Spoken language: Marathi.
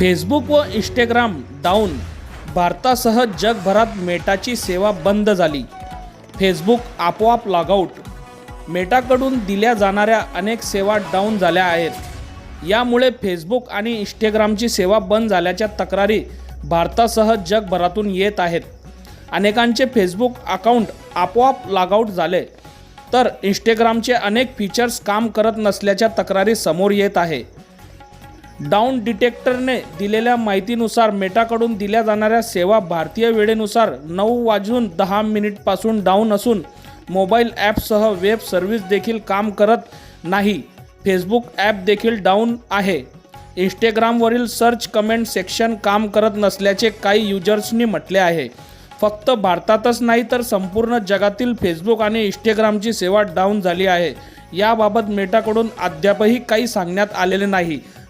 फेसबुक व इंस्टाग्राम डाऊन भारतासह जगभरात मेटाची सेवा बंद झाली. फेसबुक आपोआप लॉगआउट. मेटाकडून दिल्या जाणाऱ्या अनेक सेवा डाऊन झाल्या आहेत. यामुळे फेसबुक आणि इंस्टाग्रामची सेवा बंद झाल्याच्या तक्रारी भारतासह जगभरातून येत आहेत. अनेकांचे फेसबुक अकाउंट आपोआप लॉगआउट झाले तर इंस्टाग्रामचे अनेक फीचर्स काम करत नसल्याच्या तक्रारी समोर येत आहे. डाऊन डिटेक्टरने दिलेल्या माहितीनुसार मेटाकडून दिल्या जाणाऱ्या सेवा भारतीय वेळेनुसार नऊ वाजून दहा मिनिटपासून डाऊन असून मोबाईल ॲपसह वेब सर्व्हिस देखील काम करत नाही. फेसबुक ॲप देखील डाऊन आहे. इंस्टाग्रामवरील सर्च कमेंट सेक्शन काम करत नसल्याचे काही युजर्सनी म्हटले आहे. फक्त भारतातच नाही तर संपूर्ण जगातील फेसबुक आणि इंस्टाग्रामची सेवा डाऊन झाली आहे. याबाबत मेटाकडून अद्यापही काही सांगण्यात आलेले नाही.